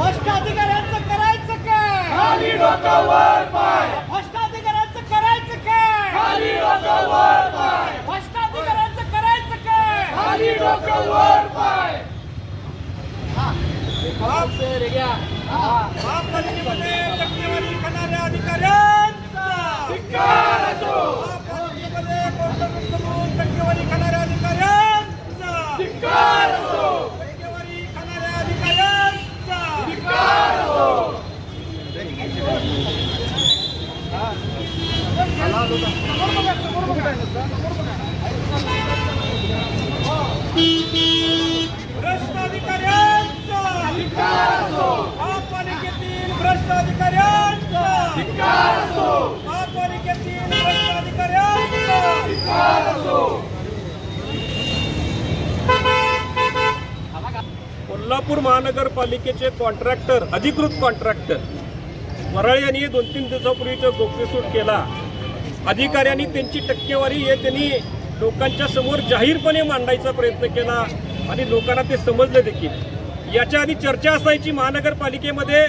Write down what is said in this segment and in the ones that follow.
भ्रष्ट अधिकाऱ्यांचं करायचं काय? खाली डोकं वर पाय. भ्रष्ट अधिकाऱ्यांचं करायचं काय? खाली डोकं वर पाय. भ्रष्ट अधिकाऱ्यांचं करायचं काय? खाली डोकं वर पाय. महापालिकेमध्ये टक्केवारी करणाऱ्या अधिकाऱ्यांचा कोल्हापूर महानगरपालिकेचे कॉन्ट्रॅक्टर अधिकृत कॉन्ट्रॅक्टर वराळे यांनी दोन तीन दिवसापूर्वीचं गोप्यसूट केला. अधिकाऱ्यांनी त्यांची टक्केवारी हे त्यांनी लोकांच्या समोर जाहीरपणे मांडायचा प्रयत्न केला आणि लोकांना ते समजले देखील. याच्या आधी चर्चा असायची महानगरपालिकेमध्ये.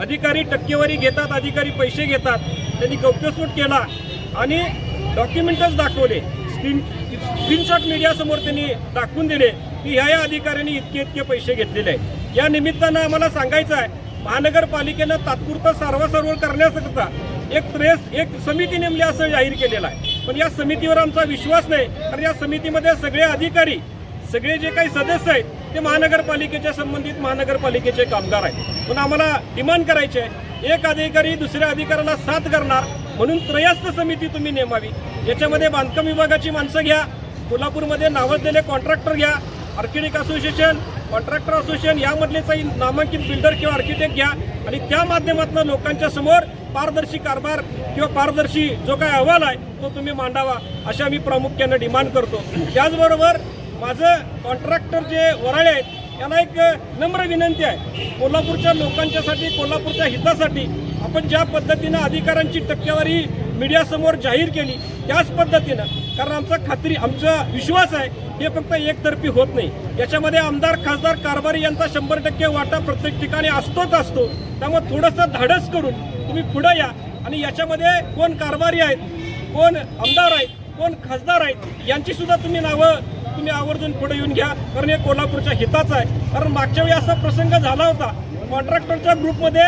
अधिकारी टक्केवारी घेतात अधिकारी पैसे घेतात. त्यांनी गौप्यस्फोट केला आणि डॉक्युमेंटच दाखवले. स्क्रीन स्क्रीनशॉट मीडियासमोर त्यांनी दाखवून दिले की ह्या या अधिकाऱ्यांनी इतके इतके पैसे घेतलेले आहेत. या निमित्तानं आम्हाला सांगायचं आहे महानगरपालिकेनं तात्पुरतं सारवासारवळ करण्याकरता एक प्रेस एक समिती नेमली असं जाहीर केलेलं आहे. पण या समितीवर आमचा विश्वास नाही. कारण या समितीमध्ये सगळे अधिकारी सगळे जे काही सदस्य आहेत ते महानगरपालिकेच्या संबंधित महानगरपालिकेचे कामगार आहेत. पण आम्हाला डिमांड करायची आहे एक अधिकारी दुसऱ्या अधिकाऱ्याला साथ करणार म्हणून त्रयस्थ समिती तुम्ही नेमावी. याच्यामध्ये बांधकाम विभागाची माणसं घ्या कोल्हापूरमध्ये नावाजलेले कॉन्ट्रॅक्टर घ्या आर्किटेक्ट असोसिएशन कॉन्ट्रॅक्टर असोसिएशन यामधले काही नामांकित बिल्डर किंवा आर्किटेक्ट घ्या. आणि त्या माध्यमातून लोकांच्या समोर पारदर्शी कारभार किंवा पारदर्शी जो काय अहवाल आहे तो तुम्ही मांडावा अशा मी प्रामुख्यानं डिमांड करतो. त्याचबरोबर माझं कॉन्ट्रॅक्टर जे वराळे आहेत यांना एक नम्र विनंती आहे. कोल्हापूरच्या लोकांच्यासाठी कोल्हापूरच्या हितासाठी आपण ज्या पद्धतीनं अधिकाऱ्यांची टक्केवारी मीडियासमोर जाहीर केली त्याच पद्धतीनं. कारण आमचा खात्री आमचा विश्वास आहे हे फक्त एकतर्फी होत नाही. याच्यामध्ये आमदार खासदार कारभारी यांचा शंभर टक्के वाटा प्रत्येक ठिकाणी असतोच असतो. त्यामुळे थोडंसं धाडस करून तुम्ही पुढे या. आणि याच्यामध्ये कोण कारभारी आहेत कोण आमदार आहेत कोण खासदार आहेत यांची सुद्धा तुम्ही नावं तुम्ही आवर्जून पुढे येऊन घ्या. कारण हे कोल्हापूरच्या हिताचं आहे. कारण मागच्या वेळी असा प्रसंग झाला होता कॉन्ट्रॅक्टरच्या ग्रुपमध्ये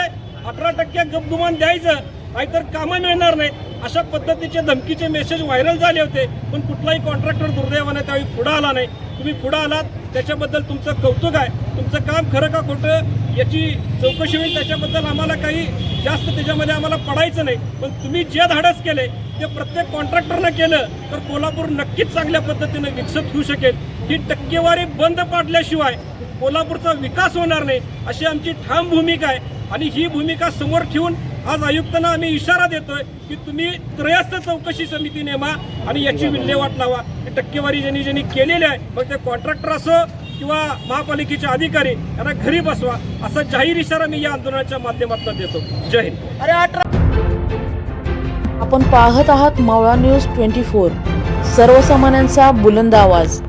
अठरा टक्के गपगुमान द्यायचं. नाहीतर कामं मिळणार नाहीत अशा पद्धतीचे धमकीचे मेसेज व्हायरल झाले होते. पण कुठलाही कॉन्ट्रॅक्टर दुर्दैवाने त्यावेळी पुढं आला नाही. तुम्ही पुढं आलात त्याच्याबद्दल तुमचं कौतुक आहे. तुमचं काम खरं का खोटं याची चौकशी होईल. त्याच्याबद्दल आम्हाला काही जास्त त्याच्यामध्ये आम्हाला पडायचं नाही. पण तुम्ही जे धाडस केले ते प्रत्येक कॉन्ट्रॅक्टरनं केलं तर कोल्हापूर नक्कीच चांगल्या पद्धतीने विकसित होऊ शकेल. ही टक्केवारी बंद पाडल्याशिवाय कोल्हापूरचा विकास होणार नाही अशी आमची ठाम भूमिका आहे. आणि ही भूमिका समोर ठेवून आज आयुक्तांना आम्ही इशारा देतोय की तुम्ही त्रयस्थ चौकशी समिती नेमा आणि याची विल्हेवाट लावा. टक्केवारी ज्यांनी ज्यांनी केलेली आहे मग ते कॉन्ट्रॅक्टर असो किंवा महापालिकेचे अधिकारी यांना घरी बसवा. असा जाहीर इशारा मी या आंदोलनाच्या माध्यमातून देतो. जय हिंद. अरे अठरा आपण पाहत आहात मावळा न्यूज ट्वेंटी फोर. सर्वसामान्यांचा बुलंद आवाज.